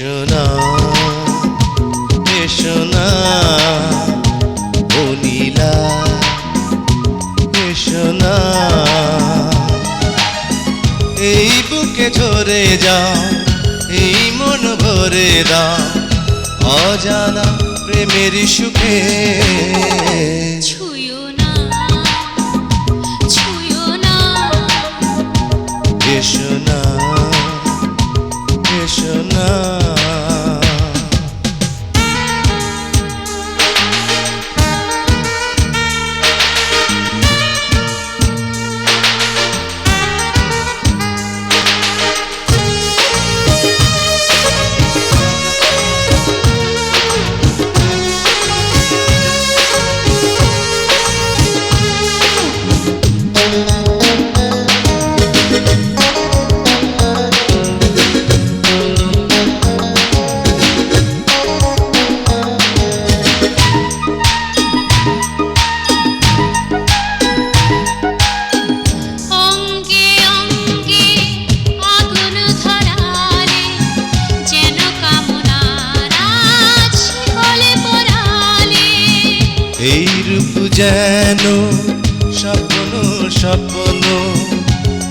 এসো না এসো না ও নীলা না এই বুকে ঝরে যাও, এই মন ভরে দাও, অজানা প্রেমের সুখে।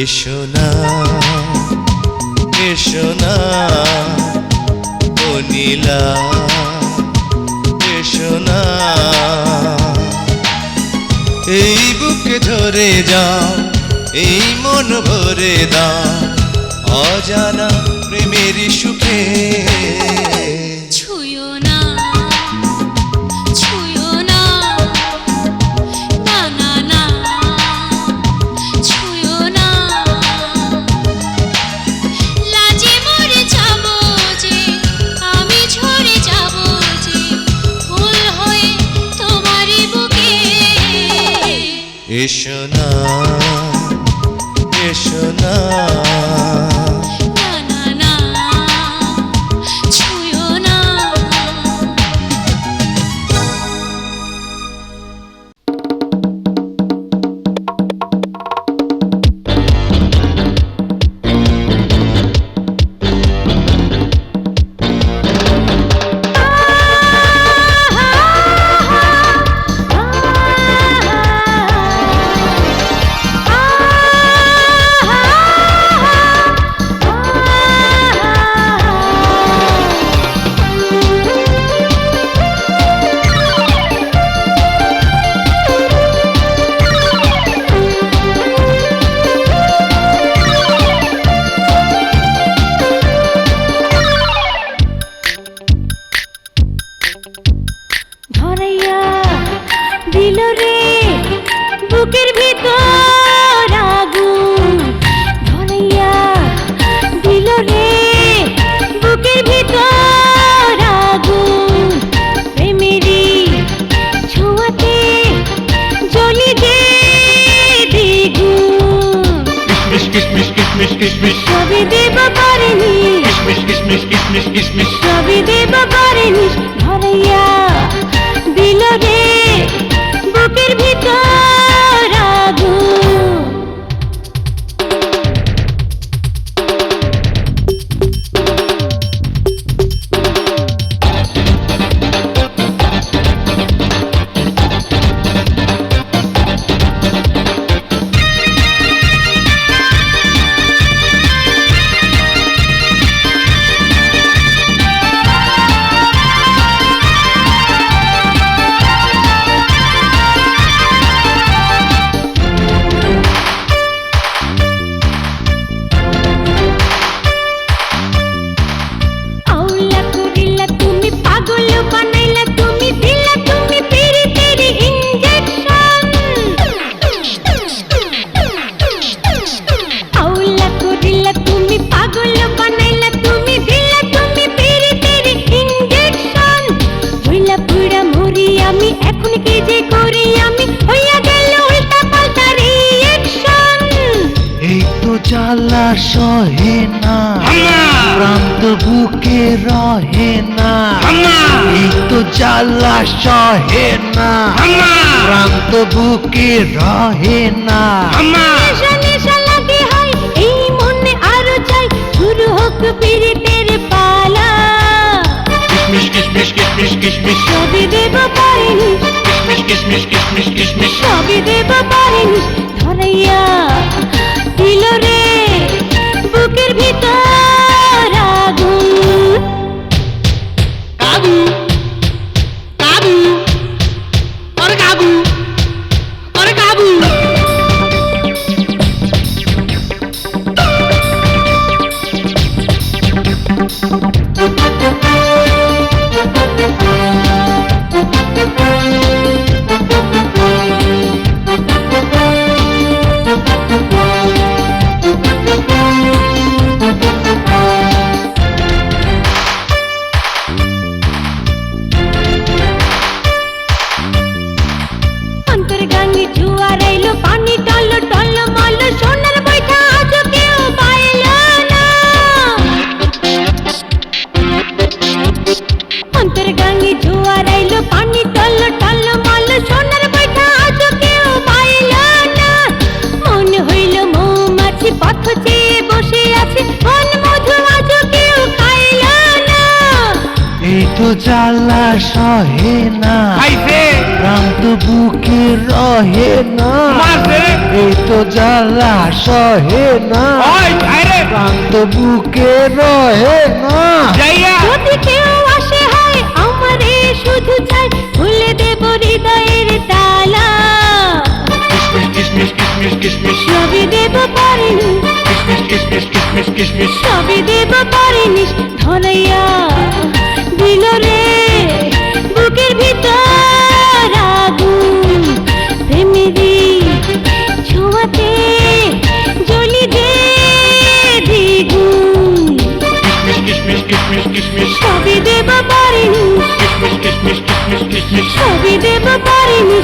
এসো না এসো না ও নীলা এসো না, এই বুকে ধরে যাও, এই মন ভরে দাও। অজানা প্রেমের সুখে কিশমিশ সবই দেবা পারেনি কিশমিশ কিশমিশ কিশমিশ কিশমিশ সবই দেবা পারেনি এখন কি যে করি জ্বালা সহে না প্রান্ত বুকে রহে না এই তো জ্বালা সহে না প্রান্ত বুকে রহে না। নেশা এই মনে আরও চাই। শুরু হোক পিড়িতে কিশমিশ কিশমিশ কিশমিশ সবই দেব পারিনি কিশমিশ কিশমিশ কিশমিশ কিশমিশ সবই দেব পারিনি ধরাইয়া দিল রে বুকের ভিতর আগুন। কাবু মৌমাছি চেয়ে বসে আছে মন মধু আজ কেউ খাইল না। এই তো জ্বালা সহে না প্রান্ত বুকে রহে না। এই তো জ্বালা সহে না প্রান্ত বুকে রহে না। যদি কেউ আসে হয় আমারে শুধু চাই কিশমিশ কিশমিশ সবই দেব পারিনি। কিশমিশ কিশমিশ কিশমিশ কিশমিশ সবই দেব পারিনি। ধরাইয়া দিল রে বুকের ভিতর আগুন। প্রেমেরই ছোঁয়াতে জ্বলি যে দ্বিগুণ। কিশমিশ কিশমিশ কিশমিশ সবই দেব পারিনি। কিশমিশ কিশমিশ কিশমিশ কিশমিশ ছবি দেব পারিনি।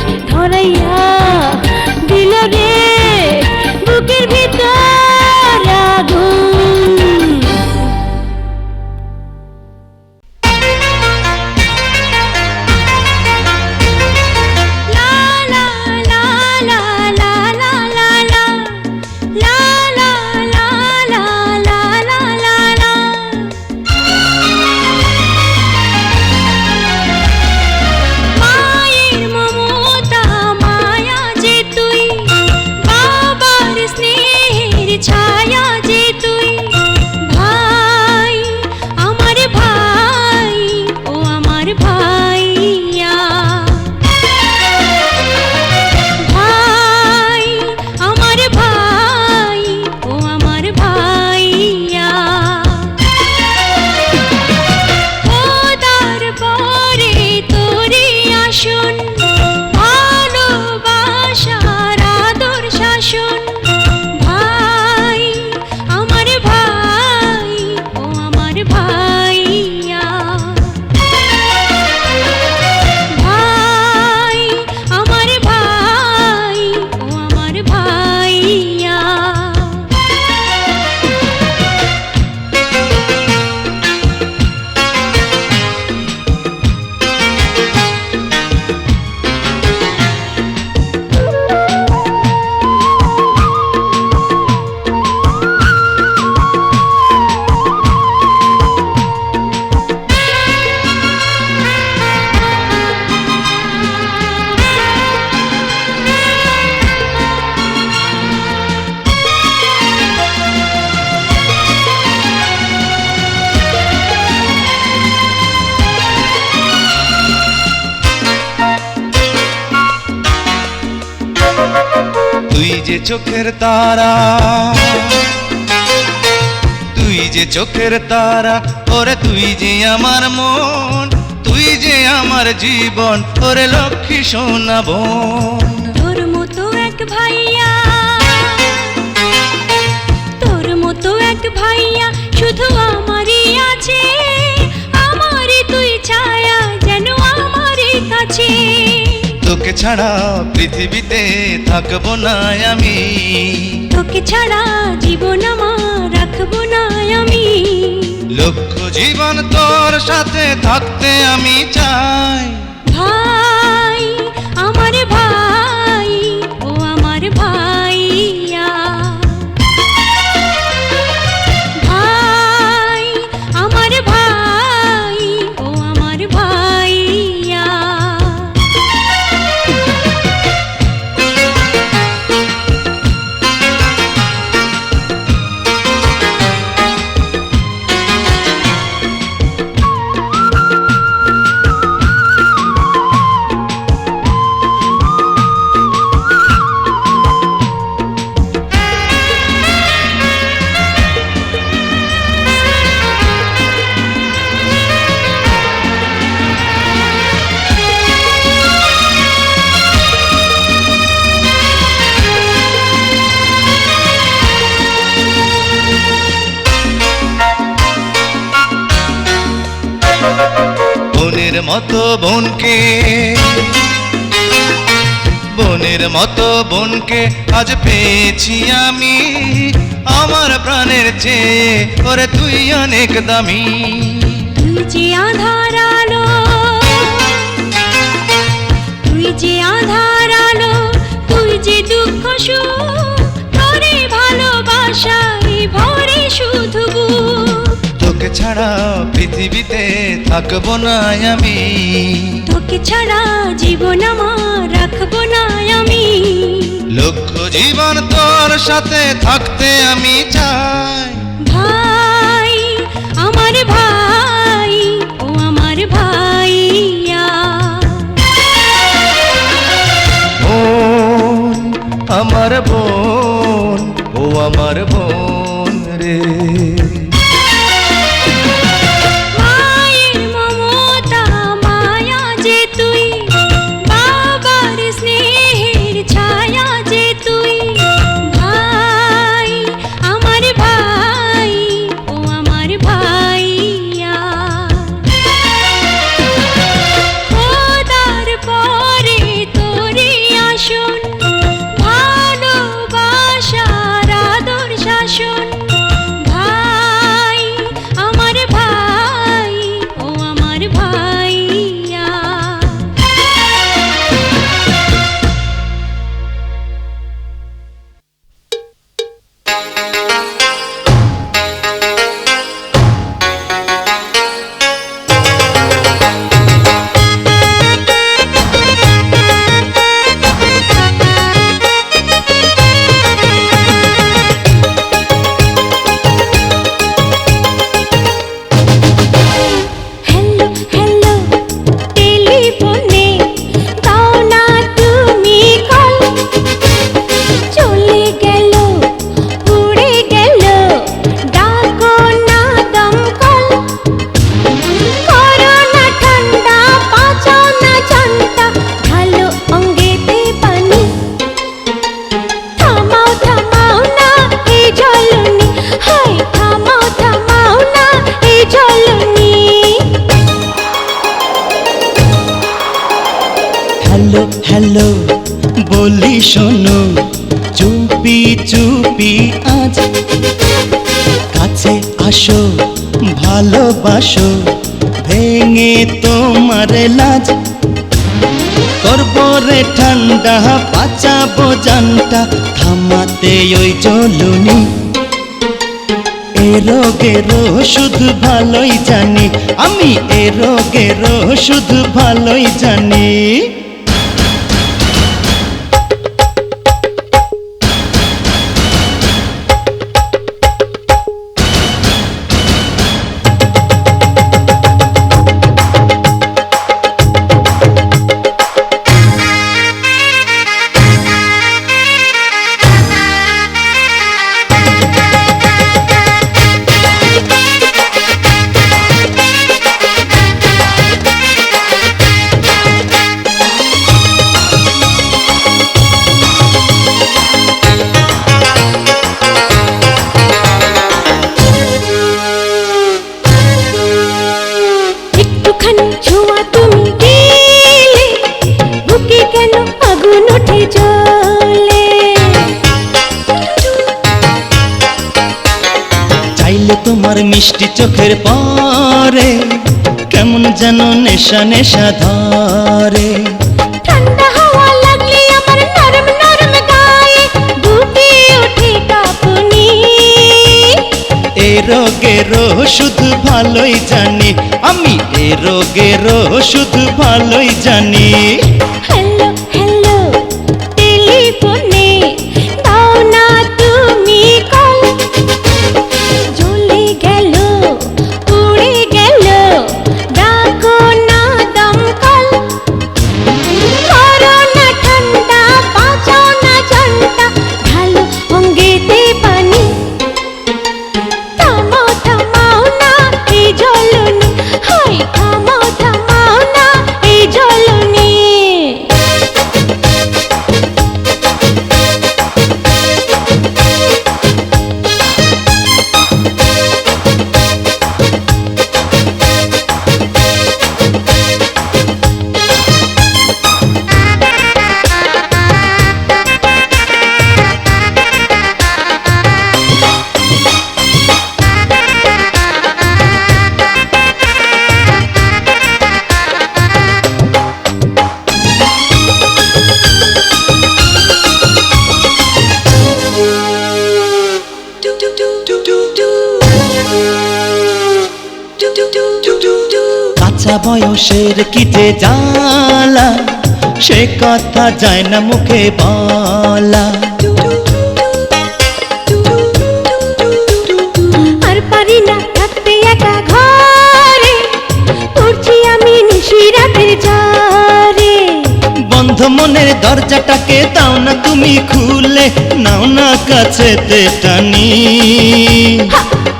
চোখের তারা। তুই যে চোখের তারা, ওরে তুই যে আমার মন, তুই যে আমার জীবন, ওরে লক্ষ্মী সোনা বোন। তোর মতো এক ভাইয়া, তোর মতো এক ভাইয়া শুধু আমারই আছে, আমারই তুই ছায়া তোকে ছাড়া পৃথিবীতে থাকব না আমি। তোকে ছাড়া জীবন আমার রাখব না আমি। লক্ষ জীবন তোর সাথে থাকতে আমি চাই। পেয়েছি আমি আমার প্রাণের চেয়ে। ওরে তুই অনেক দামি। তুই যে আধার আলো, তুই যে আধার আলো, তুই যে দুঃখ সুখ, তোরে ভালোবাসাই তোকে ছাড়া পৃথিবীতে থাকব না আমি। তোকে ছাড়া জীবন আমার রাখব না আমি। লক্ষ জীবন তোর সাথে থাকতে আমি চাই। ভাই আমার ভাই ও আমার ভাইয়া। বোন আমার বোন ও আমার বোন রে। হ্যালো হ্যালো, বলি শোনো, চুপি চুপি আজ। কাছে আসো, ভালোবাসো, ভেঙে তোমার লাজ। করব ঠান্ডা, বাঁচাবো জানটা, থামাতে ওই জ্বলুনি এ রোগের শুধু ভালোই জানি, আমি এ রোগের শুধু ভালোই জানি। নেশা নেশা ধরে ঠান্ডা হাওয়া লাগলে আমার নরম নরম গায়ে বুকে ওঠে কাঁপুনি। এ রোগের শুধু ভালোই জানি আমি এ রোগের শুধু ভালোই জানি। কথা যায় না মুখে বলা। আর পারি না থাকতে একা ঘরে পড়ছি আমি নিশি রাতের ঝড়ে। বন্ধ মনের দরজাটাকে দাও না তুমি খুলে নাও না কাছেতে টানি।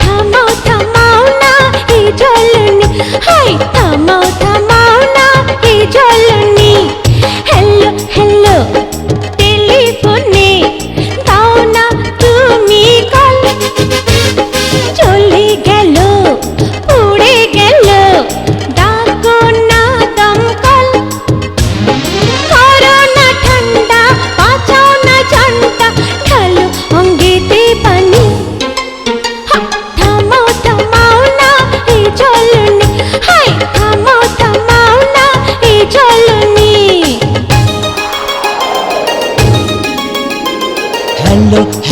থামাও থামাও না এই জ্বলনি। হাই থামাও থামাও না এই জ্বলনি। হ্যালো হ্যালো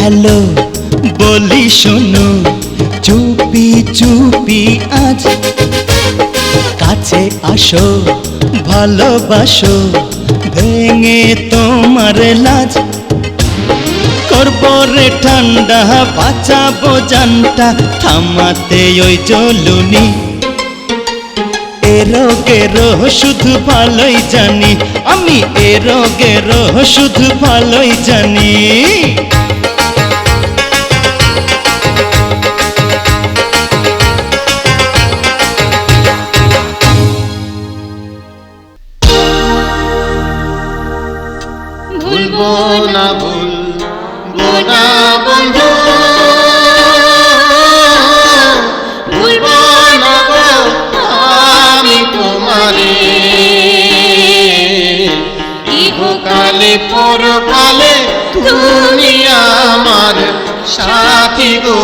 হ্যালো বলি শোনো, চুপি চুপি আজ। কাছে আসো, ভালোবাসো, ভেঙে তোমার লাজ। করব রে ঠান্ডা, বাঁচাবো জানটা, থামাতে ওই জ্বলুনি। এ রোগের শুধু ভালোই জানি। আমি এ রোগের শুধু ভালোই জানি। না ভুলবো না বন্ধু ভুলবো না গো পরকালে তুমি আমার সাথী গো।